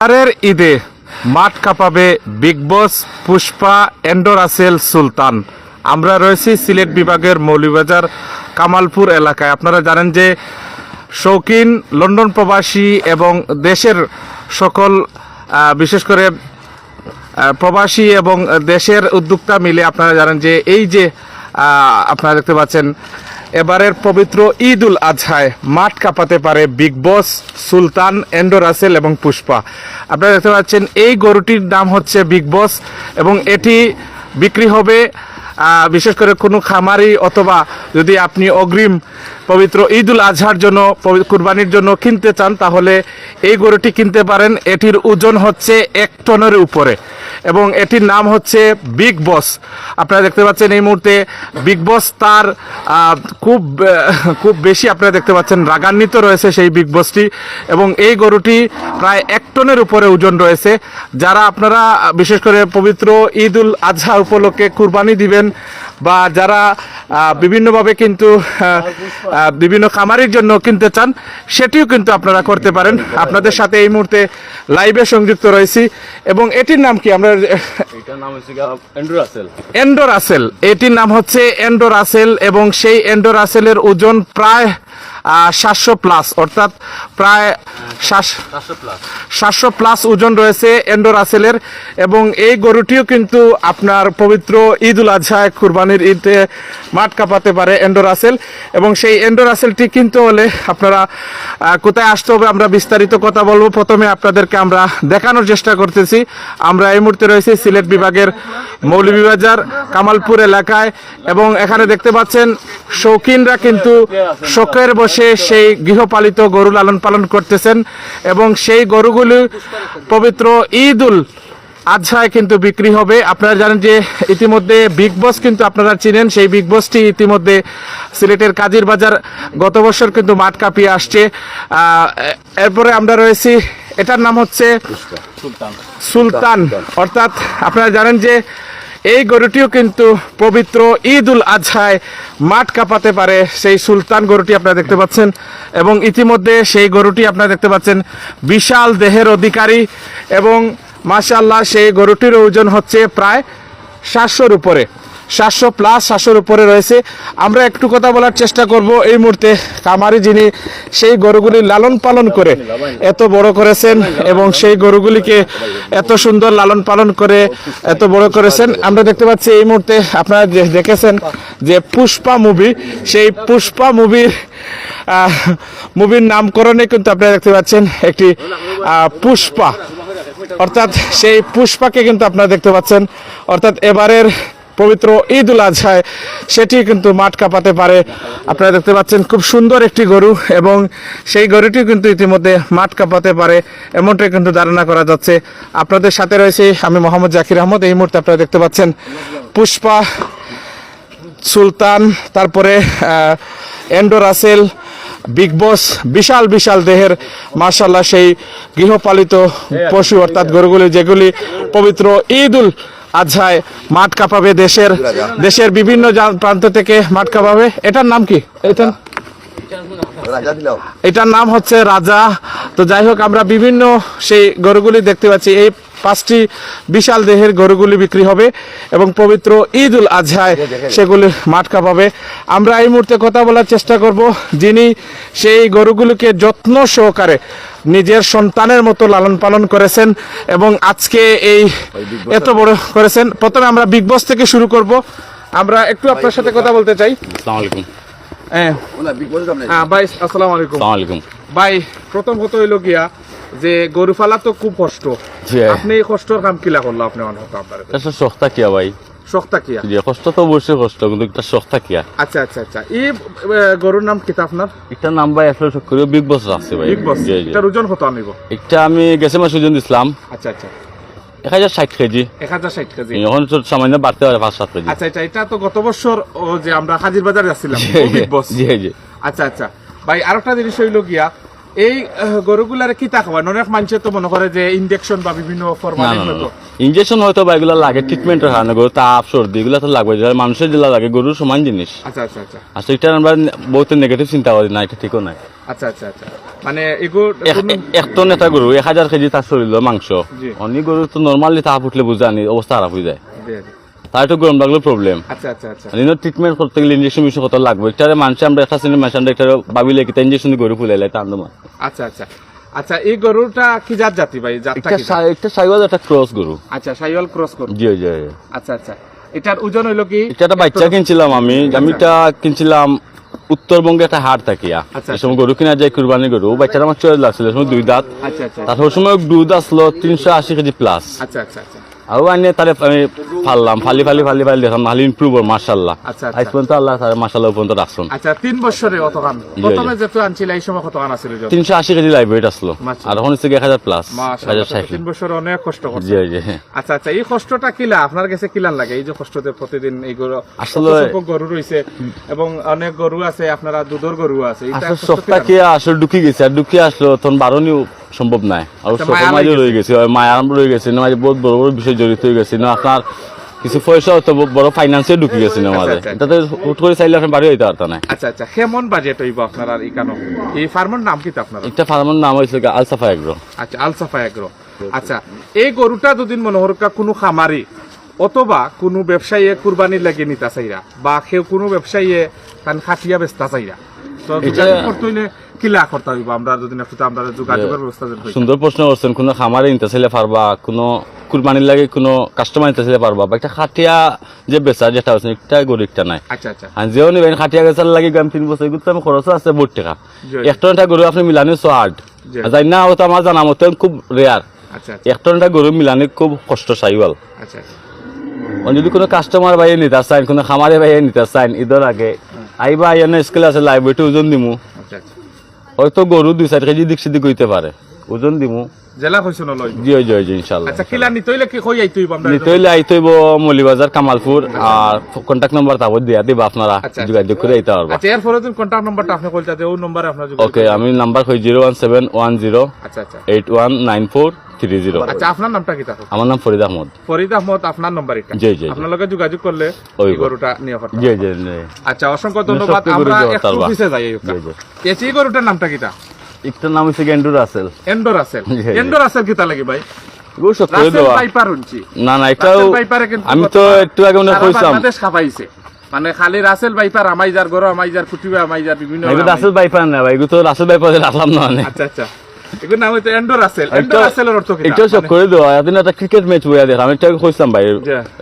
এবারের ঈদে মাঠ কাঁপাবে বিগ বস পুষ্পা এন্ডোরাসেল সুলতান। আমরা রয়েছি সিলেট বিভাগের মৌলিবাজার কামালপুর এলাকায়। আপনারা জানেন যে শৌখিন লন্ডন প্রবাসী এবং দেশের সকল বিশেষ করে প্রবাসী এবং দেশের উদ্যোক্তা মিলে আপনারা জানেন যে এই যে আপনারা দেখতে পাচ্ছেন এবারের পবিত্র ঈদ উল আজহায় মাঠ কাঁপাতে পারে Big Boss, Sultan, Andre Russell এবং পুষ্পা। আপনারা দেখতে পাচ্ছেন এই গরুটির দাম হচ্ছে বিগ বস এবং এটি বিক্রি হবে বিশেষ করে কোনো খামারি অথবা যদি আপনি অগ্রিম পবিত্র ঈদ উল আজহার জন্য কুরবানির জন্য কিনতে চান, তাহলে এই গরুটি কিনতে পারেন। এটির ওজন হচ্ছে এক টনের উপরে এবং এটির নাম হচ্ছে বিগ বস আপনারা দেখতে পাচ্ছেন এই মুহূর্তে বিগ বস তার খুব খুব বেশি আপনারা দেখতে পাচ্ছেন রাগান্বিত রয়েছে সেই বিগ বসটি এবং এই গরুটি প্রায় এক টনের উপরে ওজন রয়েছে। যারা আপনারা বিশেষ করে পবিত্র ঈদ উল আজহা উপলক্ষে কুরবানি দিবেন বা যারা বিভিন্নভাবে কিন্তু বিভিন্ন খামারির জন্য কিনতে চান সেটিও কিন্তু আপনারা করতে পারেন। আপনাদের সাথে এই মুহূর্তে লাইভে সংযুক্ত রয়েছি। এবং এটির নাম কি? আমরা এন্ডোর আসেল এটির নাম হচ্ছে এন্ডোর আসেল এবং সেই এন্ডোর আসেলের ওজন প্রায় সাতশো প্লাস অর্থাৎ প্রায় সাতশো প্লাস ওজন রয়েছে এন্ডোর আসেলের এবং এই গরুটিও কিন্তু আপনার পবিত্র ঈদ উল আজহায় কুরবানির ঈদে মাঠ কাঁপাতে পারে এন্ডোর আসেল এবং সেই এন্ডোর আসেলটি কিনতে হলে আপনারা কোথায় আসতে হবে আমরা বিস্তারিত কথা বলব। প্রথমে আপনাদেরকে আমরা দেখানোর চেষ্টা করতেছি। আমরা এই মুহূর্তে রয়েছি সিলেট বিভাগের মৌলভীবাজার কামালপুর এলাকায় এবং এখানে দেখতে পাচ্ছেন শৌখিনরা কিন্তু শোকের বসে সেই গৃহপালিত গরু লালন পালন করতেছেন এবং সেই গরুগুলি পবিত্র ঈদুল আজহায় কিন্তু বিক্রি হবে। আপনারা জানেন যে ইতিমধ্যে বিগ বস কিন্তু আপনারা চিনেন সেই বিগ বসটি ইতিমধ্যে সিলেটের কাজির বাজার গত বছর কিন্তু মাঠ কাঁপিয়ে আসছে। এরপরে আমরা রয়েছি এটার নাম হচ্ছে সুলতান। অর্থাৎ আপনারা জানেন যে এই গরুটিও কিন্তু পবিত্র ঈদ উল আজহায় মাঠ কাঁপাতে পারে সেই সুলতান গরুটি আপনারা দেখতে পাচ্ছেন এবং ইতিমধ্যে সেই গরুটি আপনারা দেখতে পাচ্ছেন বিশাল দেহের অধিকারী এবং মাশাল্লাহ সেই গরুটির ওজন হচ্ছে প্রায় সাতশোর উপরে। সাতশো প্লাস সাতশোর উপরে রয়েছে। আমরা একটু কথা বলার চেষ্টা করব এই মুহূর্তে। কামারি যিনি, সেই গরুগুলি লালন পালন করে এত বড় করেছেন এবং সেই গরুগুলিকে এত সুন্দর লালন পালন করে এত বড় করেছেন। আমরা দেখতে পাচ্ছি এই মুহূর্তে আপনারা দেখেছেন যে পুষ্পা মুভি, সেই পুষ্পা মুভির মুভির নামকরণে কিন্তু আপনারা দেখতে পাচ্ছেন একটি পুষ্পা। অর্থাৎ সেই পুষ্পাকে কিন্তু আপনারা দেখতে পাচ্ছেন। অর্থাৎ এবারের পবিত্র ঈদ উল আজহায়, সেটি কিন্তু মাঠ কাঁপাতে পারে। আপনারা দেখতে পাচ্ছেন খুব সুন্দর একটি গরু এবং সেই গরুটি কিন্তু ইতিমধ্যে মাঠ কাঁপাতে পারে, এমনটাই কিন্তু ধারণা করা যাচ্ছে। আপনাদের সাথে রয়েছে আমি মোহাম্মদ জাকির আহমদ। এই মুহূর্তে আপনারা দেখতে পাচ্ছেন পুষ্পা সুলতান, তারপরে এন্ডো রাসেল, বিগ বস, বিশাল বিশাল দেহের মার্শাল্লাহ সেই গৃহপালিত পশু অর্থাৎ গরুগুলি, যেগুলি পবিত্র ঈদ উল আজহায় মাঠ পাবে দেশের দেশের বিভিন্ন প্রান্ত থেকে মাঠ পাবে এটার নাম কি? এটা এটার নাম হচ্ছে রাজা। তো যাই হোক আমরা বিভিন্ন সেই গরুগুলি দেখতে পাচ্ছি। এই পাঁচটি বিশাল দেহের গরুগুলি বিক্রি হবে এবং পবিত্র ঈদ উল আজহায় সেগুলি মাঠ কাঁপাবে আমরা এই মুহূর্তে কথা বলার চেষ্টা করব যিনি সেই গরুগুলিকে যত্ন সহকারে নিজের সন্তানের মতো লালন পালন করেছেন এবং আজকে এই এত বড় করেছেন। প্রথমে আমরা বিগ বস থেকে শুরু করব। আমরা একটু আপনার সাথে কথা বলতে চাই। আলাইকুম। হ্যাঁ। হ্যাঁ, ভাই আসসালামু আলাইকুম। আলাইকুম। ভাই প্রথম কথা হইল গিয়া যে গরু পালা তো খুব কষ্ট। আপনি এই কষ্টর কাম কিলা করল আপনি হতো আপনার এটা ভাই। শখটা কিয়া? জি কষ্ট তো অবশ্যই কষ্ট কিন্তু থাকিয়া আচ্ছা আচ্ছা আচ্ছা। এই গরুর নাম কিতা আপনার? একটা নাম ভাই আসলে বিগ বস আছে ভাই। Big boss? জি জি। এটার ওজন কত আনিব? একটা আমি গেছে মাস ওজন দিছিলাম। আচ্ছা আচ্ছা। এক হাজার ষাট কেজি। এক হাজার ষাট কেজি। এখন সামান্য বাড়তে পারে পাঁচ সাত কেজি। আচ্ছা আচ্ছা। এটা তো গত বছর যে আমরা হাজির বাজারে যাচ্ছিলাম বিগ বস। জি জি। আচ্ছা আচ্ছা। ভাই আরেকটা জিনিস হইল গিয়া এই আহ, কি কিতা খাওয়ান অনেক মানুষে তো মনে করে যে ইনজেকশন বা বিভিন্ন না না ইঞ্জেকশন হয়তো বা এগুলো লাগে ট্রিটমেন্টের কারণে গরু তাপ সর্দি এগুলো তো লাগবে। মানুষের যেগুলো লাগে গরুর সমান জিনিস। আচ্ছা আচ্ছা আচ্ছা। আসলে এটা আমরা বহুত নেগেটিভ চিন্তা করি না এটা ঠিকও নাই। আচ্ছা আচ্ছা আচ্ছা। মানে এক- টন এটা গরু এক হাজার কেজি তার শরীর মাংস। অনেক গরু তো নর্মালি তাহা ফুটলে বুঝানি অবস্থা খারাপ হয়ে যায়। তার একটু গরম লাগলে প্রবলেম আচ্ছা আচ্ছা আচ্ছা। ট্রিটমেন্ট করতে গেলে ইঞ্জেকশন মিশন কত লাগবে। একটা মানুষ আমরা একটা শ্রেণির মানুষ একটা ভাবিলে কি ইঞ্জেকশন গরু ফুলাইলে দমা আচ্ছা আচ্ছা। আচ্ছা এই গরুটা কি জাত জাতি ভাই? জাতটা একটা কি একটা সাইওয়াল একটা ক্রস গরু। আচ্ছা সাইওয়াল ক্রস গরু। জি জি। আচ্ছা আচ্ছা। এটার ওজন হইল কি? এটা বাচ্চা কিনছিলাম আমি। আমি এটা কিনছিলাম উত্তরবঙ্গে একটা হাট সময় গরু কিনা যায় কুরবানি গরু। বাচ্চাটা আমার চলে লাগছিল সময় দুই দাঁত। তারপর সময় দুধ আসলো তিনশো আশি কেজি প্লাস আচ্ছা আচ্ছা আচ্ছা। আরও আনিয়ে তারে আমি ফাললাম ফালি ফালি ফালি ফালি দেখলাম ভালো ইম্প্রুভ মার্শাল্লাহ আচ্ছা, আচ্ছা। আজ পর্যন্ত আল্লাহ তার মার্শাল্লাহ পর্যন্ত রাখছেন। আচ্ছা তিন বছরে অতখান জি, প্রথমে যেহেতু আনছিল এই সময় কতখান আছিল তিনশো আশি কেজি লাইভ ওয়েট আসলো। আর এখন হচ্ছে এক হাজার প্লাস সাইকেল তিন বছর অনেক কষ্ট করছে। জি জি। আচ্ছা আচ্ছা এই কষ্টটা কিলা আপনার কাছে কিলান লাগে? এই যে কষ্টতে প্রতিদিন এই গরু আসলে- কত গরু রয়েছে এবং অনেক গরু আছে আপনারা দুধর গরু আছে আসলে সপ্তাহ কি আসলে ঢুকি গেছে? আর ঢুকি আসলো তখন বারণীয় সম্ভব নাই। আর আচ্ছা, সব মায়া মাঝে লেগে রয়ে গেছে মায়া রয়ে গেছে না বহুত বড় বড় বিষয় জড়িত হয়ে গেছে না আপনার কিছু পয়সা তো বড় ফাইন্যান্সে ঢুকি গেছে না মাঝে আচ্ছা, আচ্ছা। এটাতে হুট করে চাইলে আপনি বাড়ি হইতে পারতেন না। আচ্ছা আচ্ছা কেমন বাজেট হইব আপনার আর ইকানো এই ফার্মের নাম কি আপনার? একটা ফার্মের নাম হয়েছে আলসাফা এগ্রো আচ্ছা আলসাফা এগ্রো আচ্ছা এই গরুটা যদি মনোহরকা কোনো খামারি অথবা কোনো ব্যবসায়ী কুরবানির লাগে নিতা চাইরা বা কেউ কোনো ব্যবসায়ী তান খাটিয়া বেচতা চাইরা এটা- কিলা করতে হইব? আমরা যদি একটু আমরা যোগাযোগের ব্যবস্থা সুন্দর প্রশ্ন করছেন কোনো খামারে নিতে চাইলে পারবা কোনো কুরবানির লাগে কোনো কাস্টমার নিতে চাইলে পারবা বা একটা খাটিয়া যে বেচা যেটা হচ্ছে একটা গরু একটা নাই। আচ্ছা আচ্ছা। আর যেও নিবেন খাটিয়া গেছার লাগে গাম তিন বছর এগুলো আমি খরচ আছে বহুত টাকা। জি। এক টন একটা গরু আপনি মিলানি সো আট। যাই না হতো আমার জানা মতো খুব রেয়ার আচ্ছা আচ্ছা। এক টন একটা গরু মিলানি খুব কষ্ট চাইওয়াল আচ্ছা। আচ্ছা যদি কোনো কাস্টমার বাইরে নিতে চান কোনো খামারে বাইরে নিতে চান ঈদের আগে আইবা আইয়া স্কেল আছে লাইব্রেরিতে ওজন দিমু। আচ্ছা আচ্ছা। হয়তো গরু দুই চার কেজি দিক সিদিক হইতে পারে ওজন দিমু। জেলা কইছো নলয়। জি জি জি ইনশাল্লাহ আচ্ছা কিলা নিতে কি কই আইতে আমরা নিতে হইলে মলিবাজার কামালপুর আর কন্ট্যাক্ট নাম্বার তারপর দিয়া দিবা আপনারা। আচ্ছা। যোগাযোগ করে আইতে পারবা আচ্ছা এর তুমি কন্টাক্ট নাম্বারটা আপনি কইতা দেও নম্বরে আপনার যোগাযোগ ওকে আমি নাম্বার কই zero one seven one zero আচ্ছা আচ্ছা। Eight one nine four three zero আচ্ছা আপনার নামটা কি তাকো আমার নাম ফরিদ আহমদ। ফরিদ আহমদ আপনার নম্বর এটা। জি, জি, জি। আপনার লগে যোগাযোগ করলে ওই গরুটা নিয়ে পারতাম জি জি জি। আচ্ছা অসংখ্য ধন্যবাদ। আমরা একটু তারবা। যাই জি, জি। এসি গরুটার নামটা কিটা একটার নাম হচ্ছে গেন্ডু রাসেল। এন্ডোর আসেল জি, জি। এন্ডোর আসেল লাগে ভাই? গরু সব করে রাসেল দেওয়া পাইপার হচ্ছে না না এটাও রাসেল পাইপারে কিন্তু আমি তো একটু আগে মনে কইছিলাম। মানে খালি রাসেল পাইপার আমাইজার গরু আমাইজার কুটিবা আমাইজার বিভিন্ন রাসেল বাইপার না ভাই তো রাসেল বাইপার রাখলাম না আচ্ছা আচ্ছা। এগুলো নাম হইতো এন্ডোর আসেল এন্ডোর এটা- আসেলের অর্থ কি এটাও সব করে দেওয়া এদিন একটা ক্রিকেট ম্যাচ বইয়া দেখলাম এটা কইছিলাম ভাই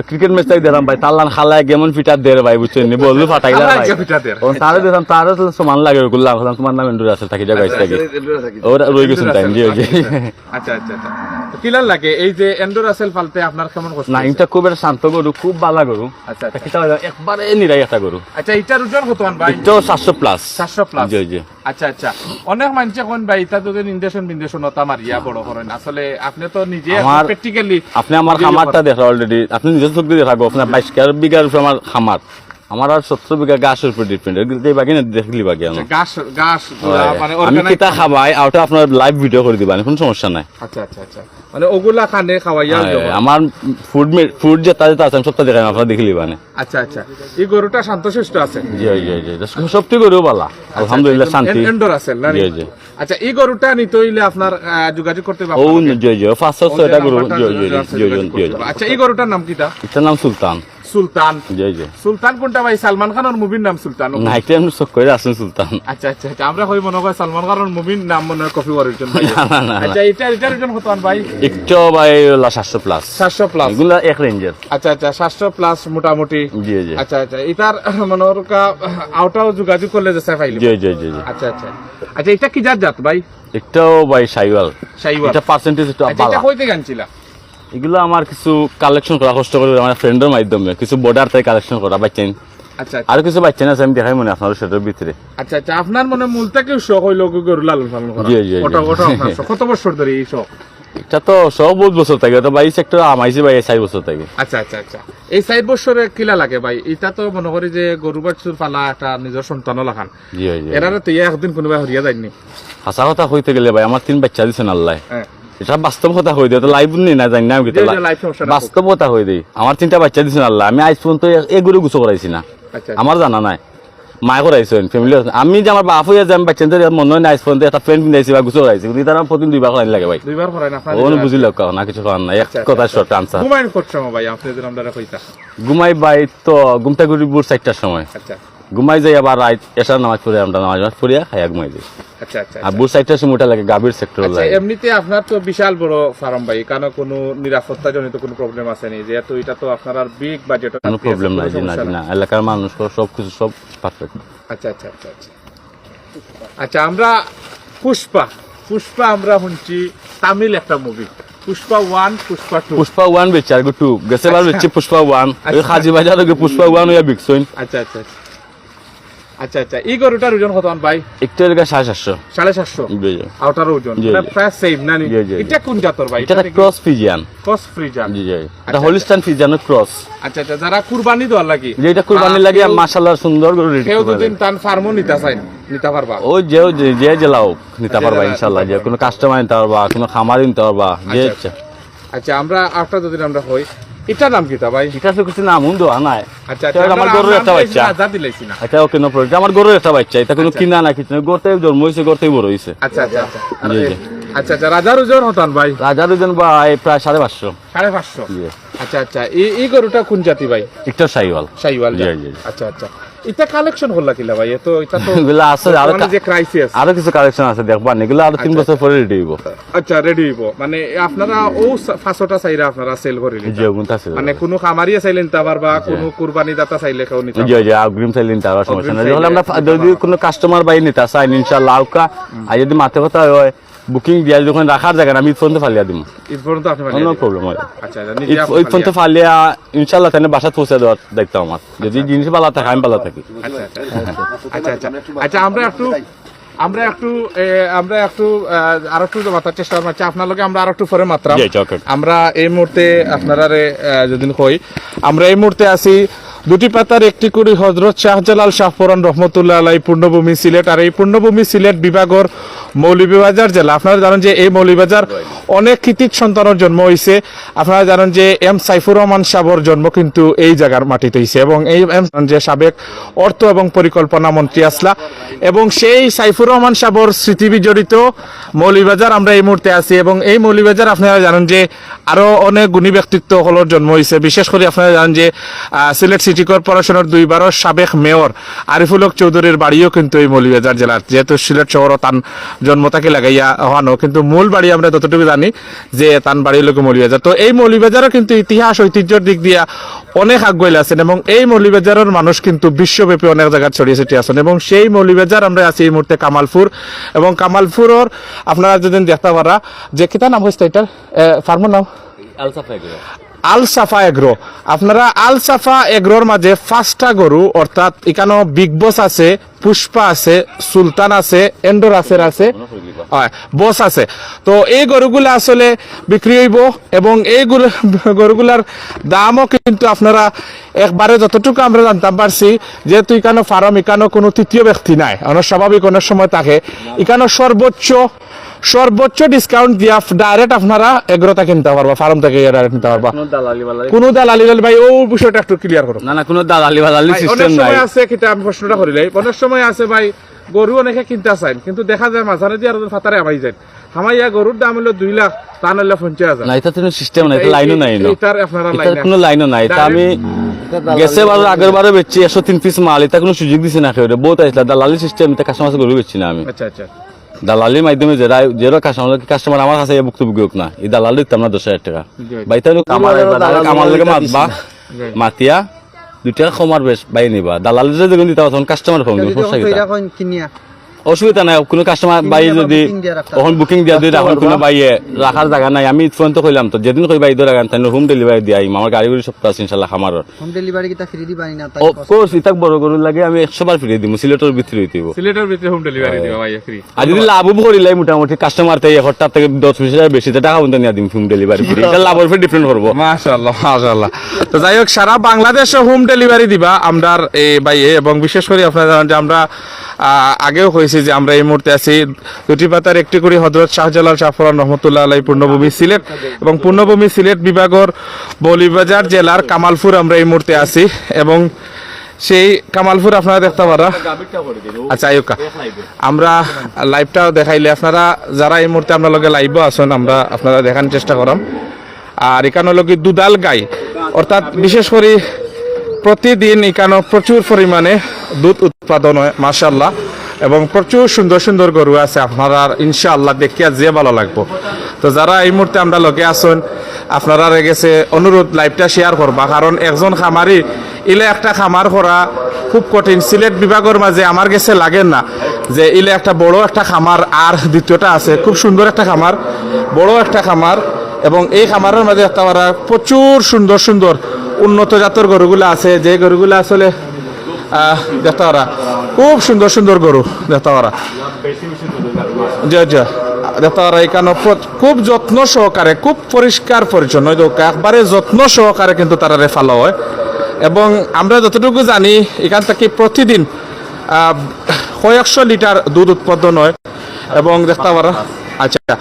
ক্রিকেট ম্যাচ তাই দেখলাম ভাই। তাল্লান খালায় কেমন ফিটার দেয় ভাই বুঝছেন নি? বললু ফাটাইলা ভাই। কে ফিটার দেয়? ও তারে দেখলাম তারে তো সমান লাগে ওগুলো লাগলাম তোমার নাম এন্ডুর আছে থাকি জায়গা থাকি। ওরা রই গেছেন টাইম জি জি। আচ্ছা আচ্ছা আচ্ছা। কিলার লাগে? এই যে এন্ডোর আসেল ফালতে আপনার কেমন কষ্ট না এটা খুব একটা শান্ত গরু খুব ভালো গরু। আচ্ছা আচ্ছা। এটা একবারে নিরাই একটা গরু। আচ্ছা এটার ওজন কত ভাই? প্লাস 700 প্লাস জি জি। আচ্ছা আচ্ছা। অনেক মানুষে কোন ভাই এটা তো নির্দেশন বিন্দেশন ওটা মারিয়া বড় করেন আসলে আপনি তো নিজে আমার- প্র্যাকটিক্যালি আপনি আমার খামারটা দেখা অলরেডি আপনি নিজের চোখ দিয়ে দেখাবো আপনার বাইশ বিঘার উপরে আমার খামার আমার আর সত্তর বিঘা গাছের উপর ডিপেন্ড এই বাকি না দেখলি বাকি আমার গাছ গাছ মানে আমি কিতা খাবাই ওটা আপনার লাইভ ভিডিও করে দিবা কোনো সমস্যা নাই। আচ্ছা আচ্ছা আচ্ছা। মানে ওগুলা খানে খাওয়াইয়া হ্যাঁ, আমার ফুড ফুড যে তাদের আছে আমি সবটা দেখাই আপনারা দেখলি মানে আচ্ছা আচ্ছা। এই গরুটা শান্তশিষ্ট আছে? জি জি জি সবটি গরু বালা আলহামদুলিল্লাহ শান্তি। এন্ডোর আছে না জি জি। আচ্ছা এই গরুটা নিতে হইলে আপনার যোগাযোগ করতে ও জি জি। এটা গরু। জি জি জি জি করতে জি হবে। আচ্ছা এই গরুটার নাম কিটা এটার নাম সুলতান। সুলতান। জি জি সুলতান কোনটা ভাই? সালমান খানের মুভির নাম সুলতান। না এটা আমি চোখ করে আসুন সুলতান। আচ্ছা আচ্ছা আচ্ছা। আমরা কই মনে হয় সালমান খানের মুভির নাম মনে হয় কপি করার জন্য না, না, না। আচ্ছা এটা এটার ওজন কত আন ভাই। একটু ভাই সাতশো প্লাস সাতশো প্লাস এগুলা এক রেঞ্জের। আচ্ছা আচ্ছা সাতশো প্লাস মোটামুটি। জি জি। আচ্ছা আচ্ছা এটার মনে হয় আউটাও যোগাযোগ করলে যে পাইল জি জি জি আচ্ছা আচ্ছা। আচ্ছা এটা কি জাত জাত ভাই? একটাও ভাই সাইওয়াল। শাইওয়াল এটা পার্সেন্টেজ একটু আচ্ছা এটা কইতে গানছিলা? এগুলো আমার কিছু কালেকশন করা কষ্ট করে আমার ফ্রেন্ডের মাধ্যমে কিছু বর্ডার থেকে কালেকশন করা বাচ্চেন আচ্ছা আচ্ছা। আর কিছু বাচ্চা আছে আমি দেখাই মনে আপনার সেটার ভিতরে। আচ্ছা আচ্ছা আপনার মনে শখ হইল গরু লালন পালন করা? জি, জি, জি। ওটা ওটা কত বছর ধরে এই শখ এটা তো সব বহুত বছর থাকে তো আমাইছি ভাই চার বছর থাকে। আচ্ছা আচ্ছা আচ্ছা। এই চার বছরে কিলা লাগে ভাই? এটা তো মনে করি যে গরু বাছুর পালা একটা নিজের সন্তানও লাগান জি জি তো একদিন কোনোবাই হরিয়া যায়নি। হাসা কথা হইতে গেলে ভাই আমার তিন বাচ্চা দিছেন আল্লাহ। হ্যাঁ। এটা বাস্তব কথা হয়ে দেয় তো লাইভ নেই না জানি না আমি যে যে live সমস্যা না হোক। বাস্তব কথা হয়ে দেয় আমার তিনটা বাচ্চা দিছেন আল্লাহ আমি আজ পর্যন্ত এ- এ গরু গুছো করাইছি না। আচ্ছা আমার জানা নাই। মায়ে করাইছেন ফ্যামিলি আমি যে আমার বাপ হইয়া যাম বাচ্চা মনে হয় নাইস ফোন একটা ফ্রেন্ড বা গুছো করাইছি কিন্তু তারা প্রতিদিন দুইবার করাইন লাগে ভাই। দুইবার ওন বুঝিল না কিছু করার নাই। এক কথা শর্ট আনসার ঘুমাইন করছ ভাই আপনি যদি আমরা কইতা। ঘুমাই বাই তো ঘুমটা ঘুরি বুট চারটার সময়। আচ্ছা। ঘুমাই যাই আবার রাত এসার নামাজ পড়ে আমরা নামাজ নামাজ পড়িয়া খাইয়া ঘুমাই যাই। আচ্ছা আচ্ছা আর বুট চারটার সময় ওটা লাগে গাভীর সেক্টর আচ্ছা লাগে। এমনিতে আপনার তো বিশাল বড় ফার্ম ভাই কেন কোনো নিরাপত্তা জনিত কোনো প্রবলেম আছে নি? যেহেতু এটা তো আপনার আর বিগ বাজেট কোনো প্রবলেম নাই জি না জি না এলাকার মানুষ সব কিছু সব পারফেক্ট আচ্ছা আচ্ছা আচ্ছা আচ্ছা। আচ্ছা আমরা পুষ্পা পুষ্পা আমরা শুনছি তামিল একটা movie Pushpa one Pushpa two Pushpa one বেচছে আর টু গেছে বার বেচছে পুষ্পা ওয়ান ওই খাজি বাজার পুষ্পা ওয়ান হইয়া বিকছইন। আচ্ছা আচ্ছা আচ্ছা। আচ্ছা আচ্ছা। এই গরুটার ওজন কত ভাই? একটু এলাকা সাড়ে সাতশো। সাড়ে সাতশো? আউটার ওজন। প্রায় সেম না। এটা কোন জাতর ভাই? এটা ক্রস ফিজিয়ান কস ফ্রিজার জি জি। এটা হলিস্টান ফিজিয়ানের ক্রস আচ্ছা আচ্ছা। যারা কুরবানি দেওয়ার লাগি। যে এটা কুরবানি লাগে মাশাআল্লাহ সুন্দর করে রেডি কেউ দুদিন টান ফার্মও নিতে নিতে পারবা। ও যে যে- যে জেলাও নিতে পারবা ইনশাআল্লাহ। যে কোনো কাস্টমার নিতে পারবা কোনো খামারি নিতে পারবা যে আচ্ছা, আচ্ছা। আমরা আটটা যদি আমরা হই এটার নাম কিতা ভাই? এটা তো কিছু নাম উন্দো আনায় আচ্ছা এটা আমার গরুর একটা বাচ্চা। রাজা দিলাইছি না। আচ্ছা ওকে নো প্রবলেম আমার গরুর একটা বাচ্চা এটা কোনো কিনা না কিছু গোতে জন্ম হইছে গোতেই বড় হইছে। আচ্ছা আচ্ছা আচ্ছা। জি জি। আচ্ছা আচ্ছা রাজার ওজন হতান ভাই? রাজার ওজন ভাই প্রায় সাড়ে পাঁচশো। সাড়ে পাঁচশো? আচ্ছা আচ্ছা এই গরুটা কোন জাতি ভাই? একটা সাইওয়াল। জি। আচ্ছা আচ্ছা। এটা কালেকশন করলা কিলা ভাই? এটা তো এগুলো আছে আরও যে ক্রাইসিস আরও কিছু কালেকশন আছে দেখবা এগুলো আরও তিন বছর পরে রেডি হইব। আচ্ছা রেডি হইব। মানে আপনারা ও ফাঁসটা চাইরা আপনারা সেল করে জি আছে মানে কোনো খামারিয়ে চাইলে নিতে পারবা কোনো কুরবানি দাতা চাইলে কেউ নিতে জি জি অগ্রিম চাইলে নিতে সমস্যা নাই। যখন আমরা যদি কোনো কাস্টমার বাই নিতে চাই ইনশাআল্লাহ আউকা। আর যদি মাথা কথা হয় বুকিং দিয়া যখন রাখার জায়গা আমি ফোন তো ফালিয়া দিম। কোনো প্রবলেম হয়। আচ্ছা আচ্ছা, ওই ফোন তো ফালিয়া। ইনশাআল্লাহ তাহলে বাসাত পৌঁছে দেওয়ার দায়িত্ব আমার। যদি জিনিস ভালো থাকে আমি ভালো থাকি। আচ্ছা আচ্ছা। আচ্ছা আচ্ছা। আচ্ছা আমরা একটু আমরা একটু আমরা একটু আর একটু মাত্রার চেষ্টা করছি আপনার লগে আমরা আর একটু পরে মাত্রা আমরা এই মুহূর্তে আপনারা যদি কই আমরা এই মুহূর্তে আছি দুটি পাতার একটি কুড়ি হজরত শাহজালাল শাহপুরান রহমতুল্লাহ আলাই পূর্ণভূমি সিলেট আর এই পূর্ণভূমি সিলেট বিভাগের মৌলভীবাজার জেলা। আপনারা জানেন যে এই মৌলভীবাজার অনেক কৃতিক সন্তানের জন্ম হয়েছে আপনারা জানেন যে এম সাইফুর রহমান সাবর জন্ম কিন্তু এই জায়গার মাটিতে হয়েছে এবং এই যে সাবেক অর্থ এবং পরিকল্পনা মন্ত্রী আসলা এবং সেই সাইফুর রহমান সাবর স্মৃতি বিজড়িত মৌলভীবাজার আমরা এই মুহূর্তে আছি এবং এই মৌলভীবাজার আপনারা জানেন যে আরও অনেক গুণী ব্যক্তিত্ব হলোর জন্ম হয়েছে বিশেষ করে আপনারা জানেন যে সিলেট সিটি কর্পোরেশনের দুইবারও সাবেক মেয়র আরিফুল হক চৌধুরীর বাড়িও কিন্তু এই মৌলভীবাজার জেলার, যেহেতু সিলেট শহর তান জন্ম তাকে লাগাইয়া হওয়ানো। কিন্তু মূল বাড়ি আমরা যতটুকু জানি যে তান বাড়ি লোক মৌলভীবাজার। তো এই মৌলভীবাজারও কিন্তু ইতিহাস, ঐতিহ্যের দিক দিয়া অনেক আগুয়াইলে আছেন এবং এই মৌলভীবাজারের মানুষ কিন্তু বিশ্বব্যাপী অনেক জায়গায় ছড়িয়ে ছিটিয়ে আছেন এবং সেই মৌলভীবাজার আমরা আছি এই মুহূর্তে কামালপুর এবং কামালপুরের আপনারা যদি দেখতে পারা, যে কিতা নাম হয়েছে এটার ফার্মের নাম? সাফা এগ্রো। আপনারা আল সাফা এগ্রোর মাঝে পাঁচটা গরু, অর্থাৎ এখানে বিগ বস আছে, পুষ্পা আছে, সুলতান আছে এন্ডোরাসের আছে, হয়, বস আছে। তো এই গরুগুলা আসলে বিক্রি হইব এবং এই গরু- গরুগুলার দামও কিন্তু আপনারা একবারে যতটুকু আমরা জানতাম পারছি, যেহেতু এখানে ফার্ম, এখানে কোনো তৃতীয় ব্যক্তি নাই। অনেক স্বাভাবিক অনেক সময় থাকে। এখানে সর্বোচ্চ সর্বোচ্চ ডিসকাউন্ট দিয়া ডাইরেক্ট আপনারা এগ্রোটা কিনতে পারবা ফার্ম থেকে ডাইরেক্ট নিতে পারবা। কোন দালালি দালালি ভাই ও বিষয়টা একটু ক্লিয়ার করো। না না কোনো দালালি বালালি সিস্টেম অনেক নাই। সময় আছে কিটা আমি প্রশ্নটা করিলাই অনেক সময় আছে ভাই গরু অনেকে কিনতে চান কিন্তু দেখা যায় মাঝারে দিয়ে আর ফাতারে আমাই যায়। হামাইয়া গরুর দাম হলো দুই লাখ তা নাহলে পঞ্চাশ হাজার। না এটা কোনো সিস্টেম নাই এটা লাইনও নাই আপনারা কোনো লাইনও নাই এটা আমি গেছে বার আগের বারে বেচছি একশো তিন পিস মাল এটা কোনো সুযোগ দিছে না কেউ। বহুত আসলে দালালি সিস্টেম এটা কাস্টমার গরু বেচছি না আমি। আচ্ছা আচ্ছা। দালালির মাধ্যমে যারা যারা কাস্টমার কাস্টমার আমার কাছে ভুক্তভোগী হোক না। এই দালালি দিতাম না দশ হাজার টাকা। বাই তাহলে আমার আমার লগে মাতবা। মাতিয়া দুই টাকা কমার বেশ বাই নিবা। দালালি যদি যখন দিতে তখন কাস্টমার কম দিব। অসুবিধা নাই কোনো কাস্টমার বাই যদি দিয়া। তখন বুকিং দিয়া দিই এখন কোনো বাইয়ে রাখার জায়গা নাই। আমি ফোন তো কইলাম তো যেদিন কই বাই ধরে গান তাই হোম ডেলিভারি দিয়ে আইম। আমার গাড়ি গুড়ি সব আছে ইনশাল্লাহ খামারর। হোম ডেলিভারি কিটা ফ্রি দিবানি না তাই কোর্স ইতাক বড় গরু লাগে আমি একশো বার ফিরিয়ে দিম সিলেটের ভিতরে হইতেইব সিলেটের ভিতরে হোম ডেলিভারি দিবা ভাই ফ্রি আর যদি লাভও করিলাই মোটামুটি কাস্টমার থেকে একটা থেকে দশ বিশ হাজার বেশি টাকা বন্ধ নিয়ে দিম হোম ডেলিভারি ফ্রি এটা লাভের উপর ডিপেন্ড করব। মাশাআল্লাহ মাশাআল্লাহ। তো যাই হোক সারা বাংলাদেশে হোম ডেলিভারি দিবা আমরা এই ভাই এবং বিশেষ করে আপনারা জানেন যে আমরা আহ, আগেও হয়েছে যে আমরা এই মুহূর্তে আছি, দুটি পাতার একটি করে হজরত শাহজালাল শাহফরান রহমতুল্লাহ আলাই পূর্ণভূমি সিলেট এবং পূর্ণভূমি সিলেট বিভাগের বলিবাজার জেলার কামালপুর আমরা এই মুহূর্তে আছি এবং সেই কামালপুর আপনারা দেখতে পারা। আচ্ছা আয়ুকা আমরা লাইভটা দেখাইলে আপনারা যারা এই মুহূর্তে আপনার লগে লাইভও আছেন, আমরা আপনারা দেখানোর চেষ্টা করাম। আর এখানে লগে দুদাল গাই। অর্থাৎ বিশেষ করে প্রতিদিন এখানে প্রচুর পরিমাণে দুধ উৎপাদন হয় মাশাল্লাহ এবং প্রচুর সুন্দর সুন্দর গরু আছে। আপনারা ইনশাআল্লাহ দেখিয়া যে ভালো লাগবো। তো যারা এই মুহূর্তে আমরা লগে আসুন আপনারা গেছে অনুরোধ লাইভটা শেয়ার করবা। কারণ একজন খামারি ইলে একটা খামার করা খুব কঠিন। সিলেট বিভাগের মাঝে আমার কাছে লাগে না যে ইলে একটা বড় একটা খামার আর দ্বিতীয়টা আছে। খুব সুন্দর একটা খামার, বড় একটা খামার এবং এই খামারের মাঝে একটা প্রচুর সুন্দর সুন্দর উন্নত জাতের গরুগুলো আছে। যে গরুগুলো আসলে দেখতে খুব সুন্দর সুন্দর গরু এখানে খুব যত্ন সহকারে, খুব পরিষ্কার পরিচ্ছন্ন। একবারে যত্ন সহকারে কিন্তু তারা রেফালো হয়। এবং আমরা যতটুকু জানি, এখান থেকে প্রতিদিন কয়েকশো লিটার দুধ উৎপাদন হয়। এবং দেখতে পারা আচ্ছা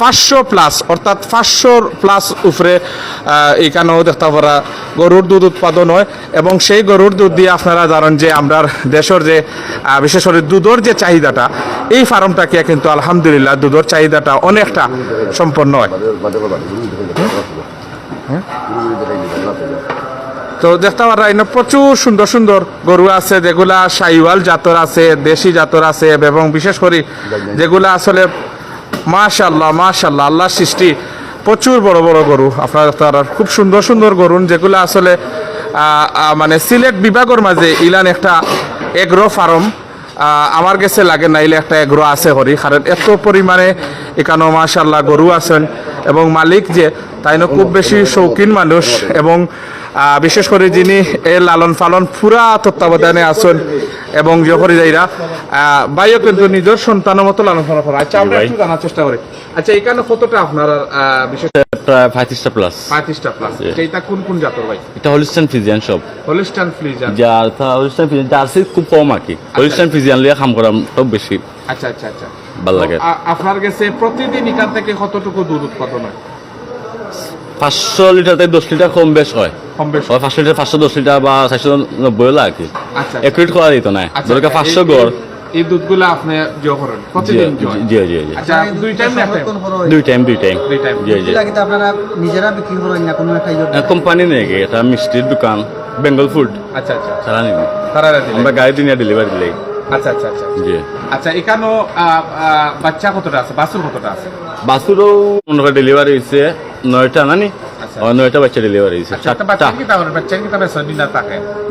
পাঁচশো প্লাস অর্থাৎ পাঁচশোর প্লাস উপরে এখানেও দেখতে পারা গরুর দুধ উৎপাদন হয় এবং সেই গরুর দুধ দিয়ে আপনারা জানেন যে আমরা দেশের যে বিশেষ করে দুধের যে চাহিদাটা, এই ফার্মটাকে কিন্তু আলহামদুলিল্লাহ দুধের চাহিদাটা অনেকটা সম্পন্ন হয়। তো দেখতে পারা এনে প্রচুর সুন্দর সুন্দর গরু আছে, যেগুলা সাইওয়াল জাতর আছে, দেশি জাতর আছে, এবং বিশেষ করে যেগুলা আসলে মাশাল্লাহ মাশাল্লাহ আল্লাহ সৃষ্টি প্রচুর বড় বড় গরু। আপনার পারেন খুব সুন্দর সুন্দর গরু যেগুলো আসলে মানে সিলেট বিভাগের মাঝে ইলান একটা এগ্রো ফার্ম আমার কাছে লাগে না একটা এগ্রো আছে হরি, কারণ এত পরিমাণে এখানে মাশাল্লাহ গরু আছেন এবং মালিক যে, তাই না খুব বেশি শৌখিন মানুষ এবং বিশেষ করে যিনি এর লালন পালন পুরা তত্ত্বাবধানে আছেন এবং আহ, ভাইও কিন্তু নিজের সন্তানের মতো লালন পালন করে আচ্ছা আমরা একটু জানার চেষ্টা করি। আচ্ছা এখানে কতটা আপনার বিশেষ প্রায় পঁয়ত্রিশটা প্লাস পঁয়ত্রিশটা প্লাস এটা কোন কোন জাতর ভাই? এটা হলিস্টান ফিজিয়ান সব হলিস্টান হলিস্টান ফিজিয়ান জার্সি খুব কম আর কি। হলিস্টান ফিজিয়ান লিয়ে করাম সব বেশি। আচ্ছা আচ্ছা আচ্ছা। ভালো লাগে। আপনার কাছে প্রতিদিন এখান থেকে কতটুকু দুধ উৎপাদন হয়? পাঁচশো লিটার থেকে দশ লিটার কম বেশ হয়। কম বেশ হয়। পাঁচশো লিটার পাঁচশো দশ লিটার বা চারশো নব্বই আচ্ছা। একুরেট করা দিত না আচ্ছা, আচ্ছা, পাঁচশো এই- গড়। এই- এই দুধগুলো আপনি জো করেন। প্রতিদিন জো জি জি জি আচ্ছা দুই টাইম না দুই টাইম দুই টাইম দুই টাইম জি জি আপনারা নিজেরা বিক্রি করেন না কোনো একটা ইয়ে কোম্পানি নাকি এটা মিষ্টির দোকান বেঙ্গল ফুড। আচ্ছা আচ্ছা সারা নিবি তারা দিলে আমরা গাড়ি দিনে ডেলিভারি দিলে আচ্ছা আচ্ছা আচ্ছা। জি। আচ্ছা এখানেও বাচ্চা কতটা আছে? বাছুর কতটা আছে? বাসুরও ডেলিভারি হয়েছে নয়টা নানি? আচ্ছা। নয়টা বাচ্চা ডেলিভারি হয়েছে আচ্ছা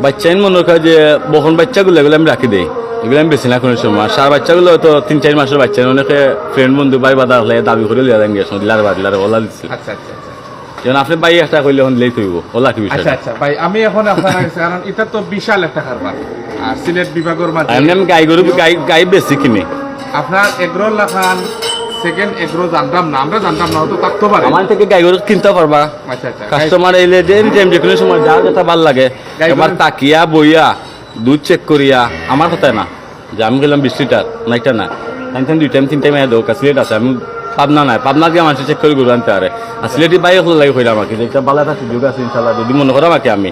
বাচ্চা মনে করে যে বহন বাচ্চাগুলো এগুলো আমি রাখি দেই। এগুলো আমি বেশি না কোনো সময়। সার বাচ্চাগুলো তো তিন চার মাসের বাচ্চা। অনেকে ফ্রেন্ড বন্ধু ভাই বাদা হলে দাবি করে লিয়া দেন গেছে দিলার বা দিলার ওলা দিচ্ছে আচ্ছা যেমন আপনি বাই একটা করলে এখন লেট হইব। ওলা কি বিষয় আচ্ছা আচ্ছা। ভাই আমি এখন আপনার কারণ এটা তো বিশাল একটা কারবার আর সিলেট বিভাগের মাঝে আমি গাই গরু গাই গাই বেশি কিনি। আপনার এগ্রো লাখান সেকেন্ড এগ্রো জানতাম না আমরা জানতাম না হয়তো থাকতে পারে। আমার থেকে গাই গরু কিনতে পারবা। আচ্ছা আচ্ছা। কাস্টমার এলে যে এনি টাইম যে কোনো সময় যা যেটা ভালো লাগে। এবার তাকিয়া বইয়া দুধ চেক করিয়া আমার কথা না। যে আমি গেলাম বিশ লিটার না। এটা না টাইম দুই টাইম তিন টাইম দেবো সিলেট আছে আমি পাবনা নাই। পাবনা দিয়ে মানুষ চেক করে গরু আনতে পারে আর সিলেটি হলে লাগে কইলাম আমাকে যে একটা ভালো একটা সুযোগ আছে ইনশাল্লাহ যদি মনে করো আমাকে আমি।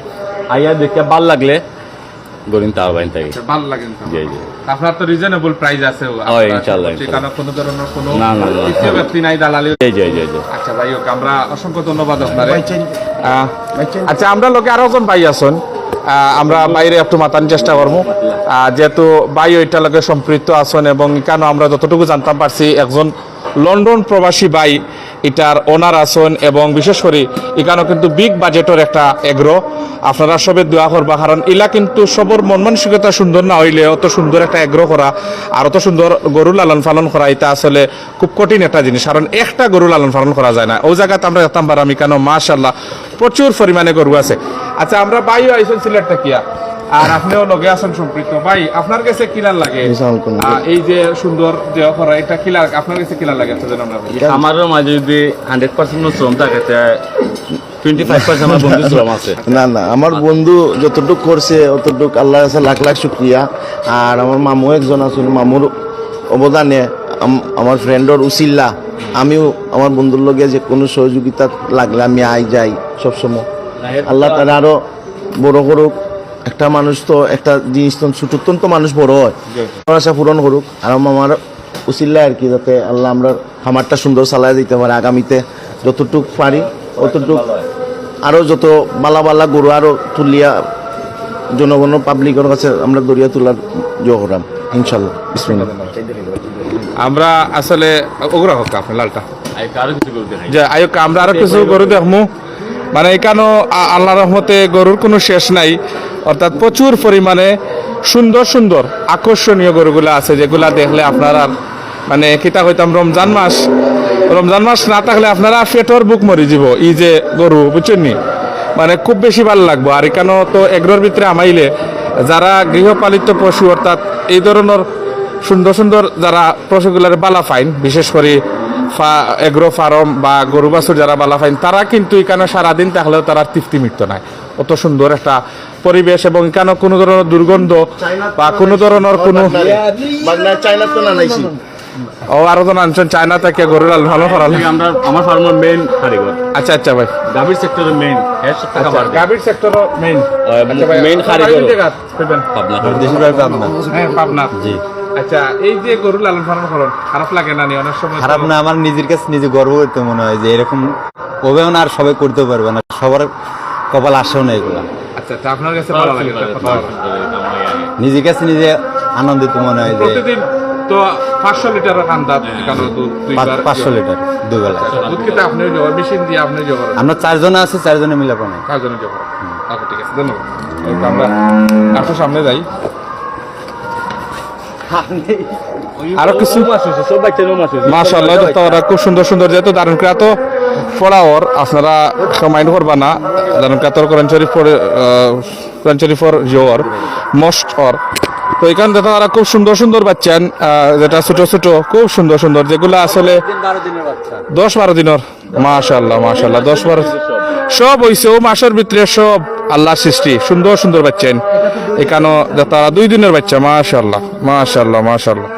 আইয়া দেখিয়া ভালো লাগলে গরিন থাকি আচ্ছা, ভালো লাগে জি জি। আপনার তো রিজনেবল প্রাইস আছে হয়, ইনশাআল্লাহ, সেখানে কোনো ধরনের কোনো না, না, না। ব্যক্তি নাই দালালি জি জি জি আচ্ছা ভাই আমরা অসংখ্য ধন্যবাদ আপনার। আচ্ছা আমরা লোকে আরও একজন ভাই আছেন। আহ, আমরা বাইরে একটু মাতানোর চেষ্টা করব। আহ, যেহেতু ভাই ওইটা লোকে সম্পৃক্ত আছেন এবং কেন আমরা যতটুকু জানতাম পারছি একজন লন্ডন প্রবাসী বাই এটার ওনার আসন এবং বিশেষ করে এখানেও কিন্তু বিগ বাজেটের একটা এগ্রো আপনারা সবে দোয়া করবা, কারণ ইলা কিন্তু সবর মন মানসিকতা সুন্দর না হইলে অত সুন্দর একটা এগ্রো করা আর অত সুন্দর গরু লালন পালন করা, এটা আসলে খুব কঠিন একটা জিনিস। কারণ একটা গরু লালন পালন করা যায় না। ওই জায়গাতে আমরা যেতাম পারাম কেন মাশাল্লাহ প্রচুর পরিমাণে গরু আছে। আচ্ছা আমরা বাইও আইসন সিলেটটা কিয়া। আর আপনিও লগে আছেন সম্পৃক্ত। ভাই আপনার কাছে কিলার লাগে? এই যে সুন্দর দেহ করা এটা কিলার আপনার কাছে কিলার লাগে? আমরা আমারও মাঝে যদি হান্ড্রেড পার্সেন্ট শ্রম থাকে আছে। না না আমার বন্ধু যতটুক করছে অতটুক আল্লাহ কাছে লাখ লাখ শুক্রিয়া। আর আমার মামু একজন আছেন মামুর অবদানে আম- আমার ফ্রেন্ডর উচিল্লা আমিও আমার বন্ধুর লগে যে কোনো সহযোগিতা লাগলে আমি আই যাই সবসময়। আল্লাহ তারা আরও বড় করুক। একটা মানুষ তো একটা জিনিস তো ছোটতন তো মানুষ বড় হয়। আমার আশা পূরণ করুক। আর আমার উচিল্লা আর কি যাতে আল্লাহ আমরা খামারটা সুন্দর চালাই দিতে পারে। আগামীতে যতটুক পারি অতটুক আরও যত বালা বালা গরু আরও তুলিয়া জনগণ পাবলিকের কাছে আমরা দরিয়া তোলার জয় করাম ইনশাল্লাহ। বিসমিল্লাহ। আমরা আসলে ওগুলা হোক আপনি লালটা। যে আয়োগ আমরা আরও কিছু গরু দেখমু। মানে এখানেও আল্লাহ রহমতে গরুর কোনো শেষ নাই। অর্থাৎ প্রচুর পরিমাণে সুন্দর সুন্দর আকর্ষণীয় গরুগুলো আছে, যেগুলা দেখলে আপনারা মানে কিতা হইতাম, রমজান মাস রমজান মাস না থাকলে আপনারা পেটর বুক মরি যাব ই যে গরু, বুঝছেন নি? মানে খুব বেশি ভালো লাগবো। আর এখানেও তো এগ্রোর ভিতরে আমাইলে যারা গৃহপালিত পশু, অর্থাৎ এই ধরনের সুন্দর সুন্দর যারা পশুগুলার বালা ফাইন, বিশেষ করে এগ্রো ফার্ম বা গরু বাছুর যারা বালা ফাইন তারা কিন্তু এখানে সারাদিন থাকলেও তারা তৃপ্তি মিটত নাই অত সুন্দর একটা পরিবেশ এবং এখানে কোনো ধরনের দুর্গন্ধ বা কোনো ধরনের কোনো তো ও আরও জন আনছেন চায়না থেকে গরুর লালন পালন করাল আমরা আমার ফার্মের মেইন কারিগর। আচ্ছা আচ্ছা ভাই। গাভীর সেক্টরের মেইন গাভীর সেক্টর মেইন মেইন কারিগর। পাবনা। পাবনা হ্যাঁ পাবনা। জি। আচ্ছা এই যে গরু লালন পালন করেন খারাপ লাগে না নি অনেক সময় খারাপ না আমার নিজের কাছে নিজে গর্ব করতে মনে হয় যে এরকম ওবেও না আর সবাই করতে পারবে না। সবার কপাল আসেও না এগুলো। আচ্ছা আচ্ছা আপনার কাছে ভালো লাগে। নিজের কাছে নিজে আনন্দিত মনে হয় যে প্রতিদিন তো পাঁচশো লিটার পাঁচশো লিটার দুবেলা। দুধ খেতে আপনি মেশিন দিয়ে আপনি জোগাড় আমরা চারজন আছে চারজনে মিলে পাবো কাজনে জোগাড় আচ্ছা ঠিক আছে ধন্যবাদ। আমরা একটু সামনে যাই। আরও কিছু? মাশাআল্লাহ তো ওরা খুব সুন্দর সুন্দর যেহেতু দারুণ ক্রাত পড়াওর আপনারা মাইন্ড করবা না। দারুণ ক্রাতর কোরআন শরীফ কোরআন শরীফর জোর মোস্ট অর তো এখান থেকে ওরা খুব সুন্দর সুন্দর বাচ্চান যেটা ছোট ছোট খুব সুন্দর সুন্দর যেগুলো আসলে দশ বারো দিনের মাশাল্লাহ মাশাল্লাহ দশ বারো সব হইছে ও মাসের ভিতরে সব। আল্লাহ সৃষ্টি। সুন্দর সুন্দর বাচ্চান এখানে তারা দুই দিনের বাচ্চা মাশাল্লাহ মাশাল্লাহ মাশাল্লাহ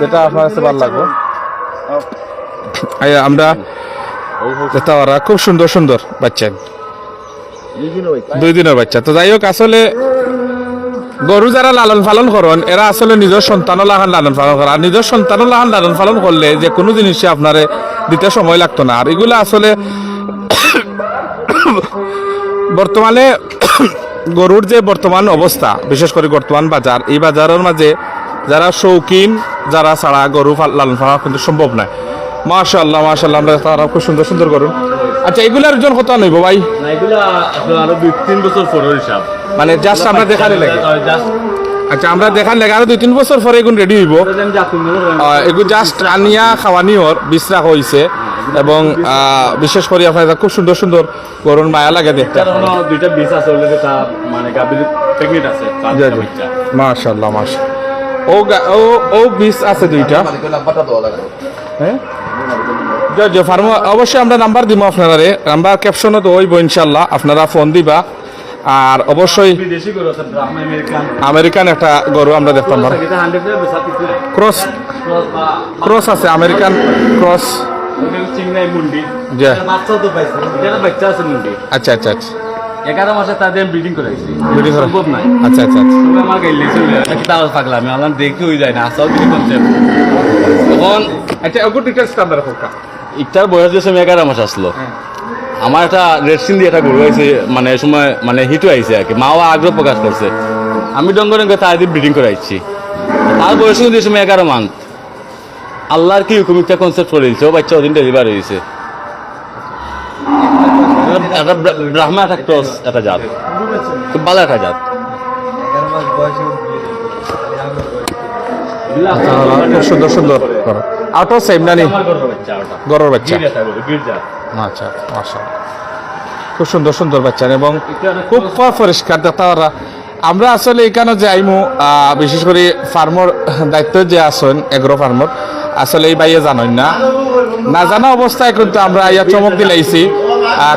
যেটা আপনার কাছে ভালো লাগবে। আমরা ওরা খুব সুন্দর সুন্দর বাচ্চা। দুই দিনের বাচ্চা। তো যাই হোক আসলে গরু যারা লালন পালন করেন এরা আসলে নিজের সন্তানও লাহান লালন পালন করে আর নিজের সন্তানও লাহান লালন পালন করলে যে কোনো জিনিসে আপনারে দিতে সময় লাগতো না। আর এগুলো আসলে বর্তমানে গরুর যে বর্তমান অবস্থা বিশেষ করে বর্তমান বাজার এই বাজারের মাঝে যারা শৌখিন যারা ছাড়া গরু লালন পালন কিন্তু সম্ভব নয়। মাশাল্লাহ মাশাল্লাহ আমরা তারা খুব সুন্দর সুন্দর গরু। আচ্ছা এগুলার জন কত নইব ভাই? না এগুলা আপনার আরও দুই তিন বছর পরের হিসাব। মানে জাস্ট আমরা দেখালে লাগে? আচ্ছা আমরা দেখার লাগে আরও দুই তিন বছর পরে এগুলো রেডি হইব। এগুলো জাস্ট আনিয়া খাওয়ানি ওর বিশ্রাম হয়েছে এবং বিশেষ করে আপনার খুব সুন্দর সুন্দর গরুর মায়া লাগে দেখতে। দুইটা আছে মানে গাভীর প্রেগনেন্ট আছে জি, জি। ও ও ও বীজ আছে দুইটা। হ্যাঁ? জি, জি, ফার্ম অবশ্যই আমরা নাম্বার দিব আপনারা নাম্বার ক্যাপশনও তো ওইব ইনশাল্লাহ আপনারা ফোন দিবা। আর অবশ্যই আমেরিকান একটা গরু আমরা দেখতাম। ক্রস ক্রস আছে আমেরিকান ক্রস চিংড়াই মুন্ডি। জি তো পাইছে। এটা বাচ্চা আছে মুন্ডি। আচ্ছা আচ্ছা আচ্ছা। এগারো মাসে তাদের ব্রিডিং করাইছি Breeding করা- সম্ভব নাই। আচ্ছা আচ্ছা আচ্ছা। তবে আমার গাইলে চলে নাকি তাও পাগলা আমি আলাম দেখি হয়ে যায় না। আসাও কিছু কনসেপ্ট তখন আচ্ছা ডিটেলস রাখো ইটার বয়স যে সময় এগারো মাস আসলো। আমার একটা রেডসিন দিয়ে একটা গরু মানে সময় মানে হিটও আইছে আর কি। মাও আগ্রহ প্রকাশ করছে। আমি ডঙ্গর ডঙ্গে তার দিয়ে ব্রিডিং করাইছি। তার বয়স কিন্তু সময় এগারো মান্থ আল্লাহর কি হুকুম? একটা কনসেপ্ট করে দিচ্ছে ও বাচ্চা ওদিন ডেলিভারি হয়েছে। একটা ব্রাহ্মা একটা ক্রস, একটা জাত। খুব ভালো একটা জাত। সুন্দর সুন্দর আউটও সেম না নি আমার গরুর বাচ্চা। আচ্ছা খুব সুন্দর সুন্দর বাচ্চা। এবং খুব পরিষ্কার ওরা আমরা আসলে এখানে যে আইমু বিশেষ করে ফার্মর দায়িত্ব যে আছেন এগ্রো ফার্মর আসলে এই বাইয়ে জানেন না। না জানা অবস্থায় কিন্তু আমরা ইয়া চমক দিলাইছি।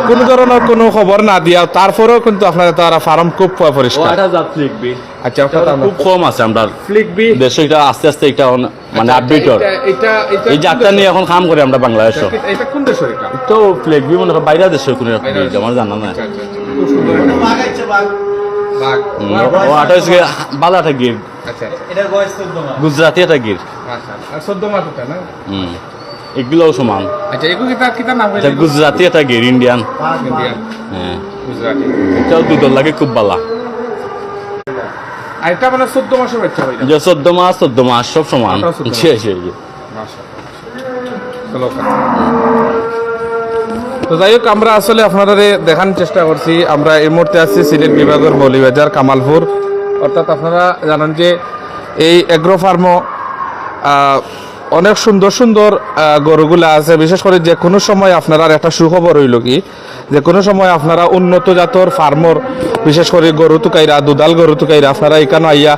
কোনো ধরনের কোনো খবর না দিয়া তারপরেও কিন্তু আপনার তারা ফার্ম খুব পরিষ্কার। আচ্ছা আমরা- খুব কম আছে আমরা। ফ্লিকবি দেশে এটা আস্তে আস্তে এটা মানে আপডেটর এটা এটা এটা এই নিয়ে এখন কাম করে আমরা বাংলাদেশ এটা কোন দেশের এটা? তো মনে হয় কোনো আমার জানা নাই। আচ্ছা, আচ্ছা, আচ্ছা। খুব সুন্দর। হচ্ছে গির আচ্ছা। গুজরাটি একটা গির আচ্ছা এগুলোও সমান। আচ্ছা এটা গির ইন্ডিয়ান ইন্ডিয়ান হ্যাঁ। এটাও দুধের লাগে খুব বালা। আর এটা মানে চোদ্দ মাসের বাচ্চা হয়ে যে চোদ্দ মাস চোদ্দ মাস সব সমান। মাস। তো যাই হোক, আমরা আসলে আপনাদের দেখানোর চেষ্টা করছি। আমরা এই মুহূর্তে আছি সিলেট বিভাগের মৌলিবাজার কামালপুর। অর্থাৎ আপনারা জানেন যে এই এগ্রো ফার্মও অনেক সুন্দর সুন্দর গরুগুলা আছে। বিশেষ করে যে কোনো সময় আপনারা একটা সুখবর হইল কি, যে কোনো সময় আপনারা উন্নত জাতর ফার্মর বিশেষ করে গরু তুকাইরা, দুধাল গরু তুকাইরা, আপনারা এখানে আইয়া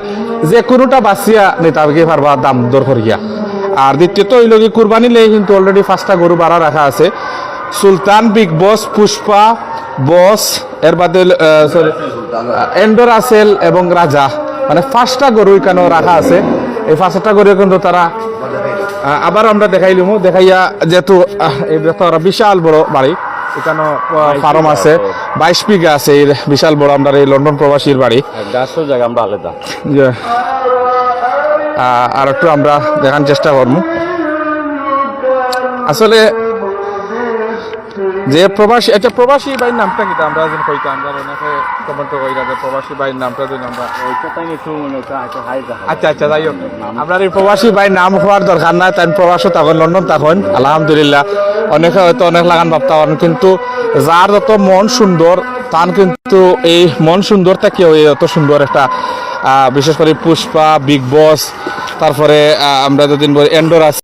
যে কোনোটা বাঁচিয়া নিতে পারবা, দাম দর করিয়া। আর দ্বিতীয়ত হইল কি, কুরবানি লেগে কিন্তু অলরেডি পাঁচটা গরু বাড়া রাখা আছে। সুলতান বিগ বস পুষ্পা বস এর বাদে সরি এন্ডোর আসেল এবং রাজা মানে পাঁচটা গরু এখানে রাখা আছে। এই পাঁচটা গরু কিন্তু তারা আবার আমরা দেখাইলিম দেখাইয়া যেহেতু বিশাল বড় বাড়ি। এখানে ফার্ম আছে। বাইশ বিঘা আছে এই বিশাল বড় আমরা এই লন্ডন প্রবাসীর বাড়ি। জায়গা আমরা আলাদা। আর একটু আমরা দেখার চেষ্টা করব। আসলে যে প্রবাসী আচ্ছা প্রবাসী ভাইয়ের নামটা কি? আমরা যেন কইতাম আমরা অনেকে কমেন্ট কইরা যে প্রবাসী ভাইয়ের নামটা যদি আমরা আচ্ছা আচ্ছা যাই হোক। আপনার এই প্রবাসী ভাই নাম হওয়ার দরকার নাই তাই প্রবাসও তখন লন্ডন তখন। আলহামদুলিল্লাহ অনেকে হয়তো অনেক লাগান ভাবতে কিন্তু যার যত মন সুন্দর তান কিন্তু এই মন সুন্দর থেকেও এই অত সুন্দর একটা আহ, বিশেষ করে পুষ্পা বিগ বস তারপরে আমরা যদি বলি এন্ডোর আছে